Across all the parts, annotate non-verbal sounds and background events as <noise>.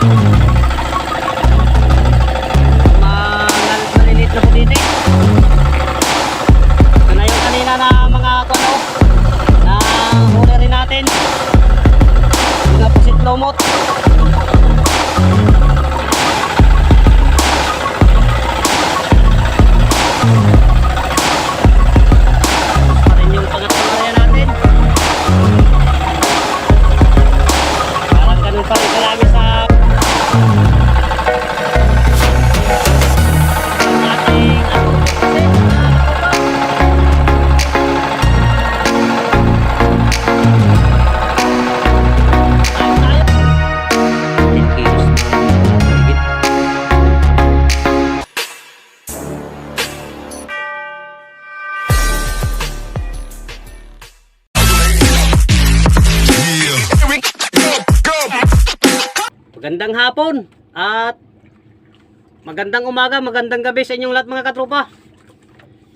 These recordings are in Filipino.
Mal maliliit na po dito eh. Magandang hapon at magandang umaga, magandang gabi sa inyong lahat mga katropa.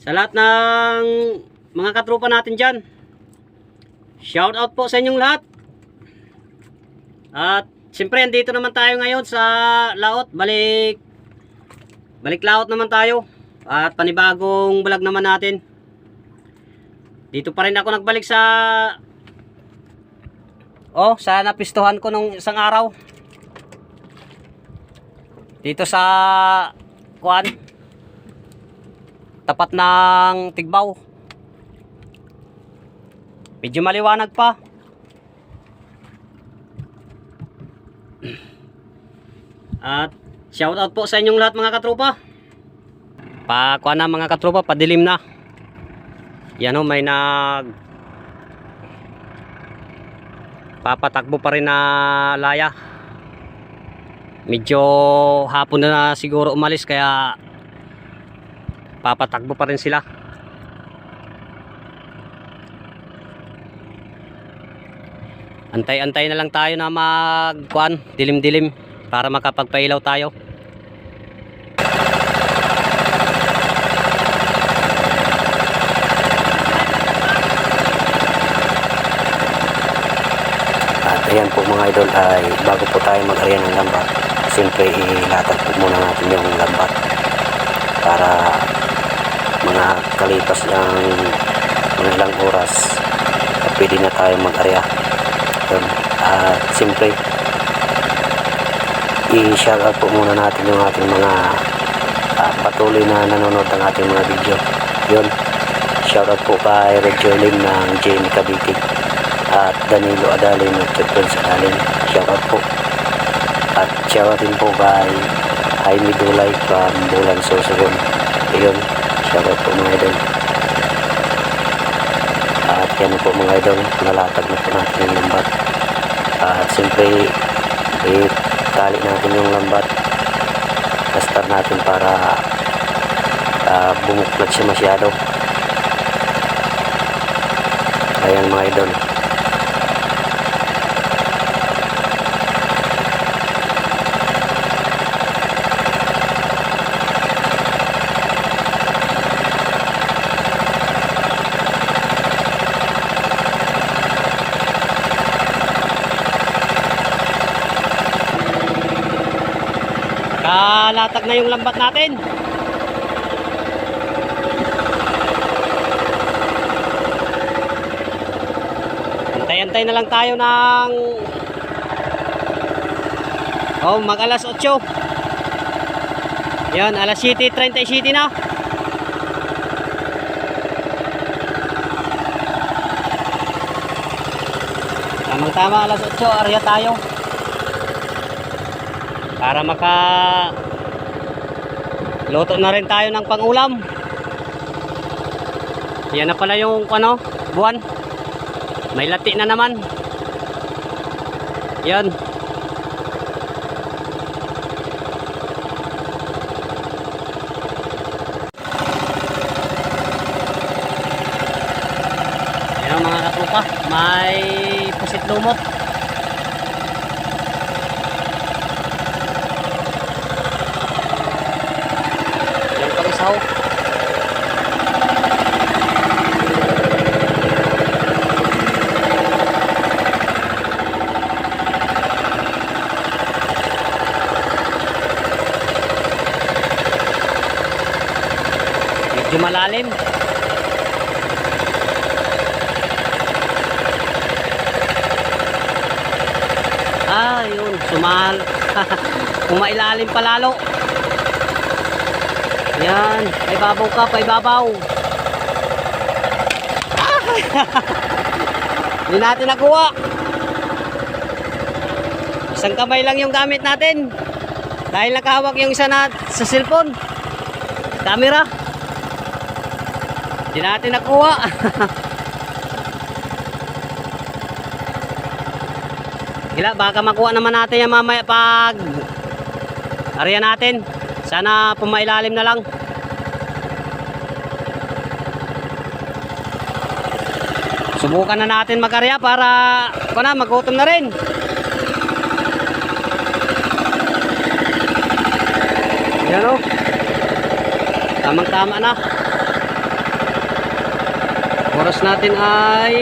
Sa lahat ng mga katropa natin dyan. Shout out po sa inyong lahat. At siyempre andito naman tayo ngayon sa laot. Balik balik laot naman tayo. At panibagong vlog naman natin. Dito pa rin ako nagbalik sa Oh, sa napistuhan ko nung isang araw. Dito sa kuan tapat ng Tigbaw. Medyo maliwanag pa. At shout out po sa inyong lahat mga katropa. Pa kuan na mga katropa, padilim na. Yan o, may nag papatakbo pa rin na laya medyo hapon na siguro umalis kaya papatakbo pa rin sila. Antay-antay na lang tayo na magkuan dilim-dilim para makapagpailaw tayo. At ayan po mga idol ay bago po tayo mag-area ng lambat, siyempre ilatag muna natin yung lambat para mga kalipas ng mga ilang oras pwede na tayo mag-area. At siyempre i-shoutout po muna natin yung ating mga ah, patuloy na nanonood ng ating mga video. Yun. Shoutout po kay Red Jolin ng Jamie Cavite at Danilo Adalin at Prince Adalin. Shoutout po. At shoutout din po kay Jaime Dulay from Bulan Sorsogon. Ayun, shoutout po mga idol. At yan po mga idol, nalatag na po natin yung lambat. At siyempre, i-tali natin yung lambat. Kastar natin para uh, bumuklat siya masyado. Ayan mga idol. Kalatag na yung lambat natin. Antay-antay na lang tayo ng oh mag alas 8 yan alas 7.37 na. Tamang tama alas 8 arya tayo para maka luto na rin tayo ng pangulam. Yan na pala yung ano buwan. May lati na naman. Yan. Yan mga katupa may pusit lumot Yan pang isaw. Lumalalim. Ah, yun. Sumal. Umailalim pa lalo. Yan. Paibabaw ka, paibabaw. Ah! <laughs> Hindi natin nakuha. Isang kamay lang yung gamit natin. Dahil nakahawak yung isa na sa cellphone. Camera. Hindi natin nakuha. <laughs> Hila, baka makuha naman natin yan mamaya pag area natin. Sana pumailalim na lang. Subukan na natin mag-area para ko na, magutom na rin. Yan o. Tamang-tama na. Oras natin ay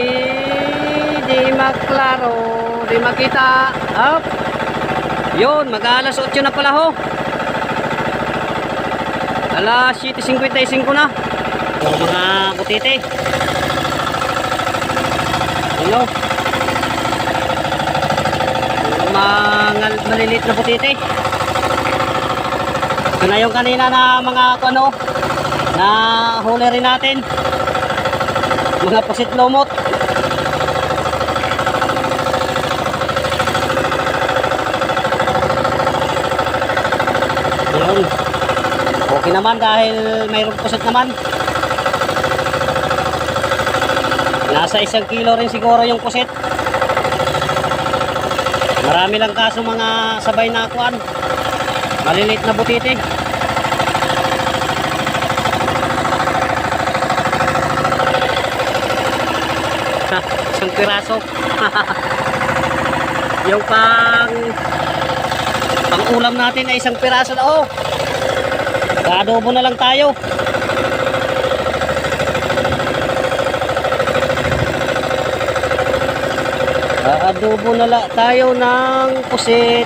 di maklaro, di makita. Up. Yun, mag-alas 8 na pala ho. Alas 7.55 na. Yung mga kutite. Yung mga maliliit na putite. Ito na yung kanina na mga ano na huli rin natin. Mga pusit lumot. Yun. Okay naman dahil mayroong pusit naman. Nasa isang kilo rin siguro yung pusit. Marami lang kaso mga sabay na kuan. Maliliit na butite. Ha, Isang piraso. <laughs> yung pang pang ulam natin ay isang piraso na oh. Adobo na lang tayo. Aadobo na lang tayo ng pusit.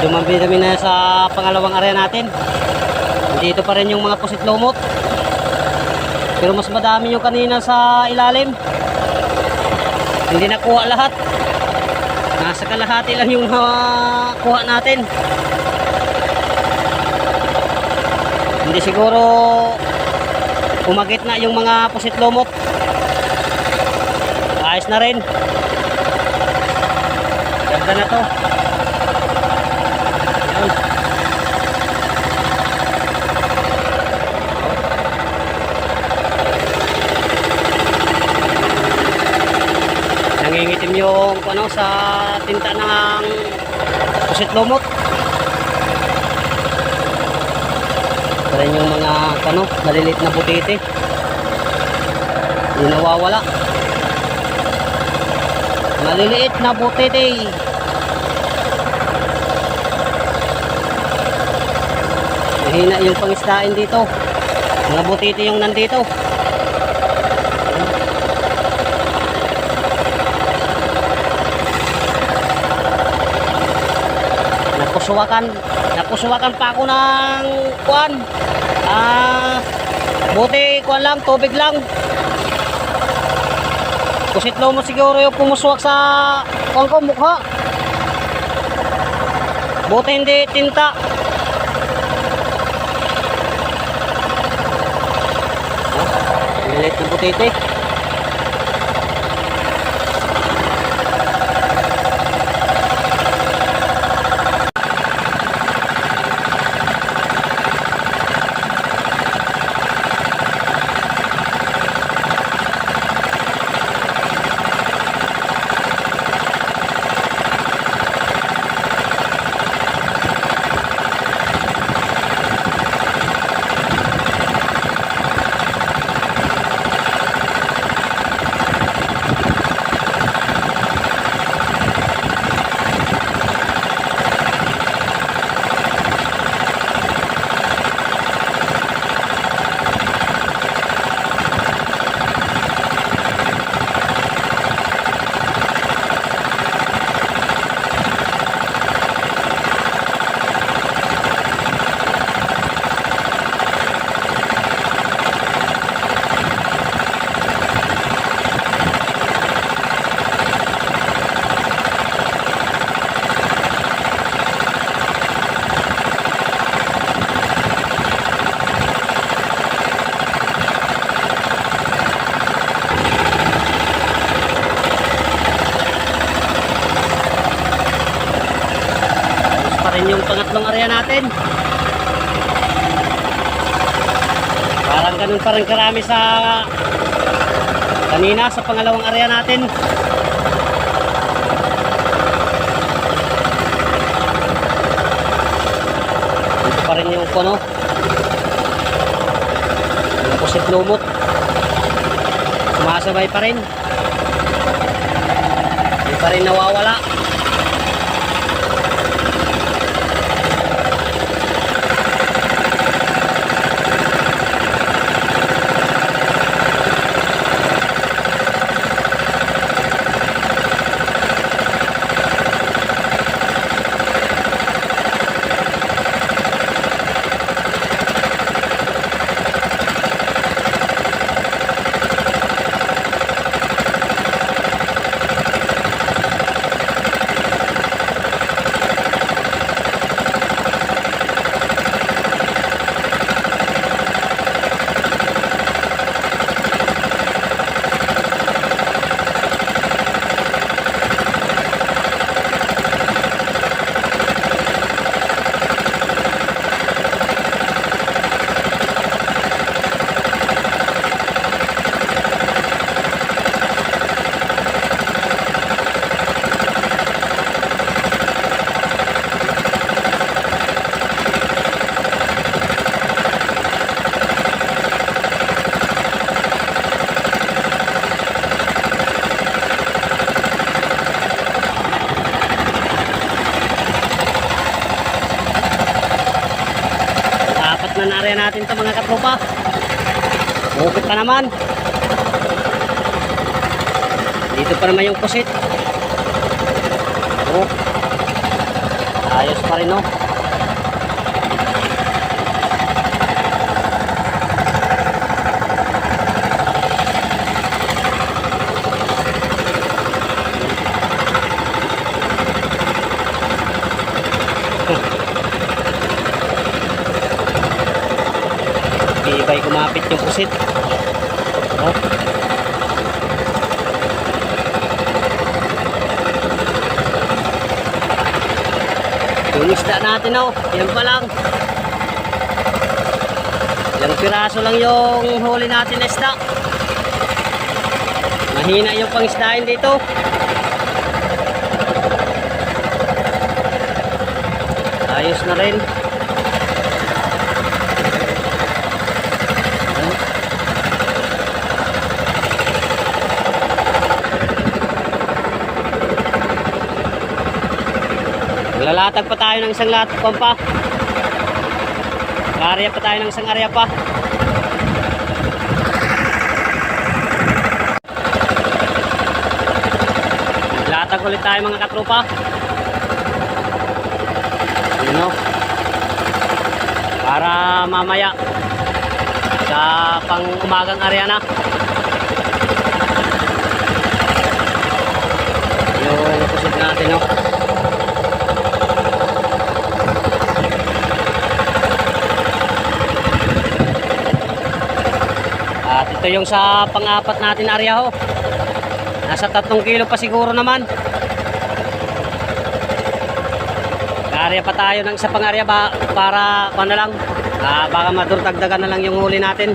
Medyo dumami na sa pangalawang area natin. Dito pa rin yung mga pusit lumot. Pero mas madami yung kanina sa ilalim. Hindi nakuha lahat. Nasa kalahati lang yung nakuha natin. Hindi siguro umagit na yung mga pusit lumot. Ayos na rin. Ganda na to. Nangingitim yung ano sa tinta ng pusit lumot. Ito yung mga ano, maliliit na butiti. Hindi nawawala. Maliliit na butiti. Mahina yung pangisdain dito. Mga butiti yung nandito. Napusuwakan, napusuwakan pa ako ng kuan. Ah, buti kuan lang, tubig lang. Kusit mo siguro yung pumuswak sa kuan ko mukha. Buti hindi tinta. Lilit na butiti. Rin yung pangatlong area natin. Parang ganun pa rin karami sa kanina sa pangalawang area natin. Dito pa rin yung kono. Yung pusit lumot. Sumasabay pa rin. Hindi pa rin nawawala. Natin to mga katropa. Bukit pa naman. Dito pa naman yung pusit. Oh. Ayos pa rin no. Ibay kumapit yung pusit. Oh. Yung isda natin oh, yan pa lang. Ilang piraso lang yung huli natin na isda. Mahina yung pangisdain dito. Ayos na rin. Lalatag pa tayo ng isang latag pa. Area pa tayo ng isang area pa. Latag ulit tayo mga katropa. Yun o. Para mamaya sa pang umagang area na. Yung pusit natin o. At ito yung sa pang-apat natin area ho. Nasa tatlong kilo pa siguro naman. Area pa tayo ng isa pang area ba, para ano lang. Ah, baka madurtagdagan na lang yung huli natin.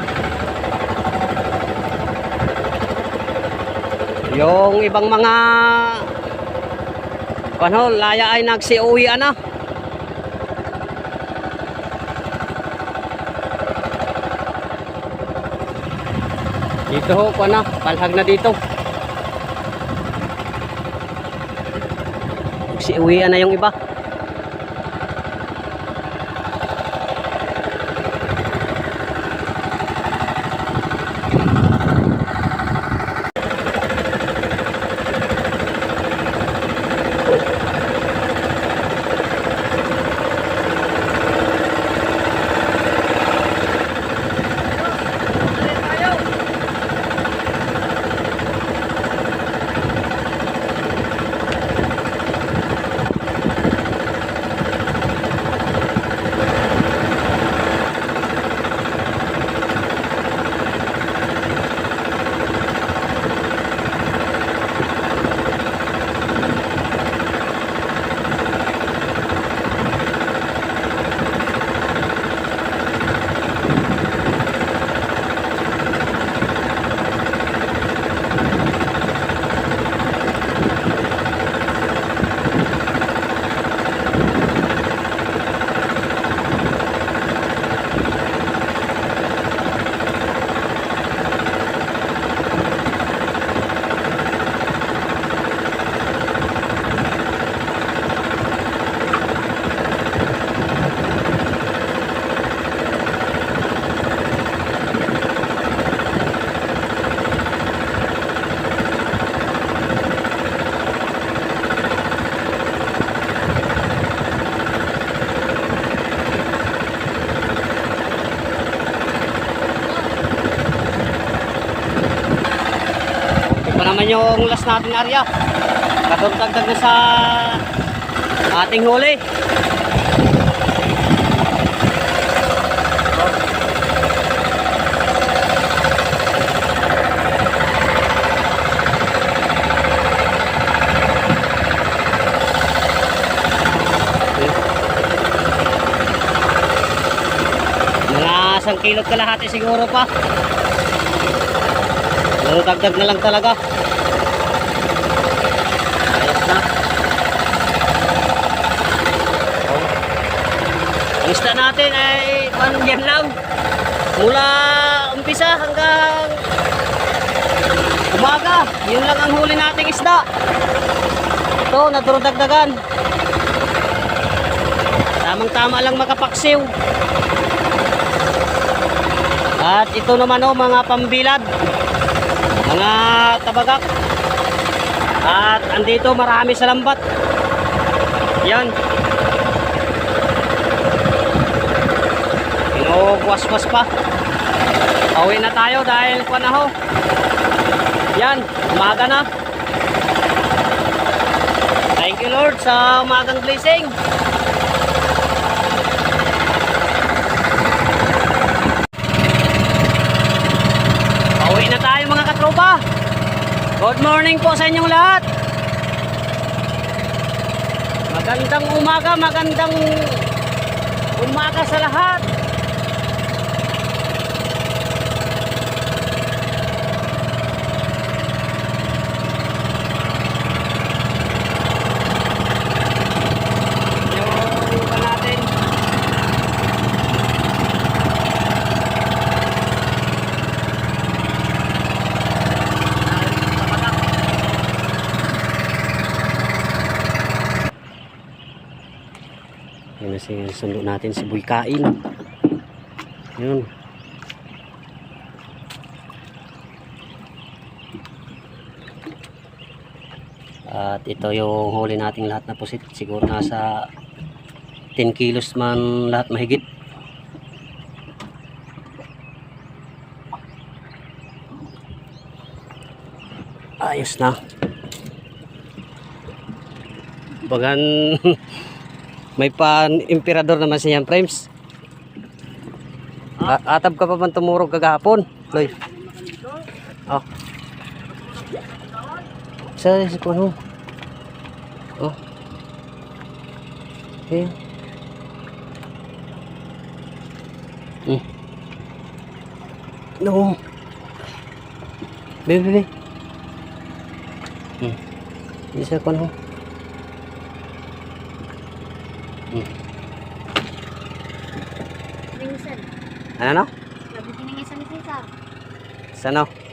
Yung ibang mga ano, laya ay nagsiuwi na. Dito ho, kuha na. Palhag na dito. Si uwian na yung iba. Ito pa naman yung last natin area. Katultagdag na sa ating huli. Isang kilot kalahati siguro pa. Pero dagdag na lang talaga. Ayos na. Oh. Isda natin ay yan lang. Mula umpisa hanggang umaga. Yun lang ang huli nating isda. Ito, nadurudagdagan. Tamang-tama lang makapaksiw. At ito naman oh, mga pambilad. Mga tabagak. At andito marami sa lambat. Yan. O waswas pa. Pauwi na tayo dahil pa na ho. Yan, umaga na. Thank you Lord sa umagang blessing. Pauwi na tayo mga katropa. Good morning po sa inyong lahat. Magandang umaga, magandang umaga sa lahat. Yung pa natin. Yan na si sundo natin si Boy Kain. Yun. At ito yung huli nating lahat na pusit. Siguro nasa 10 kilos man lahat mahigit. Ayos na. Bagan <laughs> may pan emperador naman siya yan, Frames. A- atab ka pa man tumurog kagahapon, Loy. Oh. Sa kung ano? Oh. Okay. Hmm. No. Bebe. Hmm. Isa ko Ano no? labi kiningisan ni Cesar. Sano? Gabi,